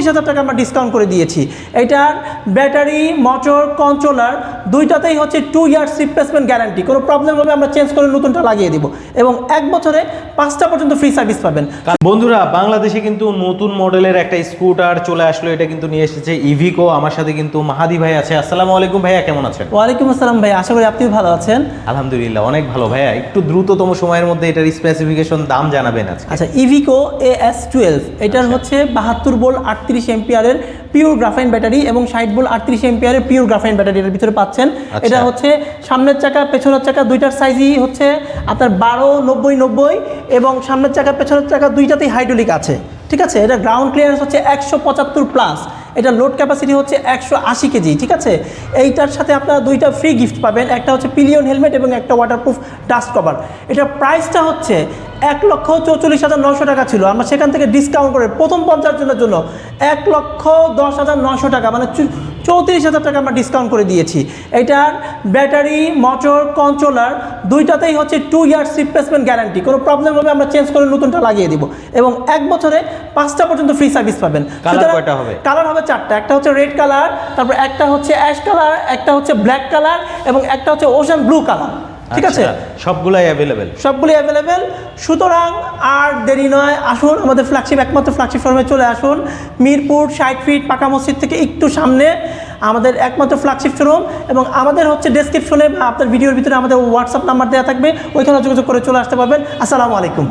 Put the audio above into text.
চৌত্রিশ হাজার টাকা আমরা ডিসকাউন্ট করে দিয়েছি। এটার ব্যাটারি মোটর কন্ট্রোলার দুইটাতেই হচ্ছে টু ইয়ার্স রিপ্লেসমেন্ট গ্যারান্টি কোনো প্রবলেম হবে আমরা চেঞ্জ করে নতুনটা লাগিয়ে দিব। এবং এক বছরে পাঁচটা পর্যন্ত ফ্রি সার্ভিস পাবেন। বন্ধুরা বাংলাদেশে কিন্তু নতুন মডেলের একটা স্কুটার চলে আসলো এটা কিন্তু নিয়ে এসেছে ইভিকো আমার সাথে কিন্তু মাহাদি ভাই আছে। আসসালামু আলাইকুম ভাইয়া কেমন আছেন? ওয়ালাইকুম আসসালাম ভাই আশা করি আপনি ভালো আছেন। আলহামদুলিল্লাহ অনেক ভালো ভাইয়া। একটু দ্রুততম সময়ের মধ্যে এটার স্পেসিফিকেশন দাম জানাবেন আজকে। আচ্ছা ইভিকো এ এস টুয়েলভ এটার হচ্ছে বাহাত্তর বোল আটত্রিশ এম্পিয়ারের পিওর গ্রাফাইন ব্যাটারি এবং ষাট বোল আটত্রিশ এম্পিয়ারের পিওর গ্রাফাইন ব্যাটারি এর ভিতরে পাচ্ছেন। আচ্ছা। এটা হচ্ছে সামনের চাকা পেছনের চাকা দুইটার সাইজই হচ্ছে আপনার বারো নব্বই নব্বই এবং সামনের চাকা পেছনের চাকা দুইটাতেই হাইড্রোলিক আছে। ঠিক আছে? এটা গ্রাউন্ড ক্লিয়ারেন্স হচ্ছে একশো পঁচাত্তর প্লাস এটা লোড ক্যাপাসিটি হচ্ছে একশো আশি কেজি ঠিক আছে? এইটার সাথে আপনারা দুইটা ফ্রি গিফট পাবেন। একটা হচ্ছে পিলিয়ন হেলমেট এবং একটা ওয়াটারপ্রুফ ডাস্ট কভার এটার প্রাইসটা হচ্ছে এক লক্ষ চৌচল্লিশ হাজার নশো টাকা ছিল। আমরা সেখান থেকে ডিসকাউন্ট করে প্রথম পঞ্চাশ জনের জন্য এক লক্ষ দশ হাজার নশো টাকা। মানে চৌত্রিশ হাজার টাকা আমরা ডিসকাউন্ট করে দিয়েছি। এটার ব্যাটারি মোটর কন্ট্রোলার দুইটাতেই হচ্ছে টু ইয়ার্স রিপ্লেসমেন্ট গ্যারান্টি কোনো প্রবলেম হবে আমরা চেঞ্জ করে নতুনটা লাগিয়ে দিব। এবং এক বছরে পাঁচটা পর্যন্ত ফ্রি সার্ভিস পাবেন? কালার হবে? চারটা। একটা হচ্ছে রেড কালার তারপর একটা হচ্ছে অ্যাশ কালার একটা হচ্ছে ব্ল্যাক কালার এবং একটা হচ্ছে ওশান ব্লু কালার ঠিক আছে? আচ্ছা, সবগুলাই অ্যাভেলেবেল সবগুলি অ্যাভেলেবেল সুতরাং আর দেরি নয় আসুন আমাদের ফ্ল্যাগশিপ একমাত্র ফ্ল্যাগশিপ ফর্মে চলে আসুন। মিরপুর ষাট ফিট পাকা মসজিদ থেকে একটু সামনে আমাদের একমাত্র ফ্ল্যাগশিপ শোরুম এবং আমাদের হচ্ছে ডেসক্রিপশনে বা আপনার ভিডিওর ভিতরে আমাদের হোয়াটসঅ্যাপ নাম্বার দেওয়া থাকবে। ওইখানে যোগাযোগ করে চলে আসতে পারবেন। আসসালামু আলাইকুম।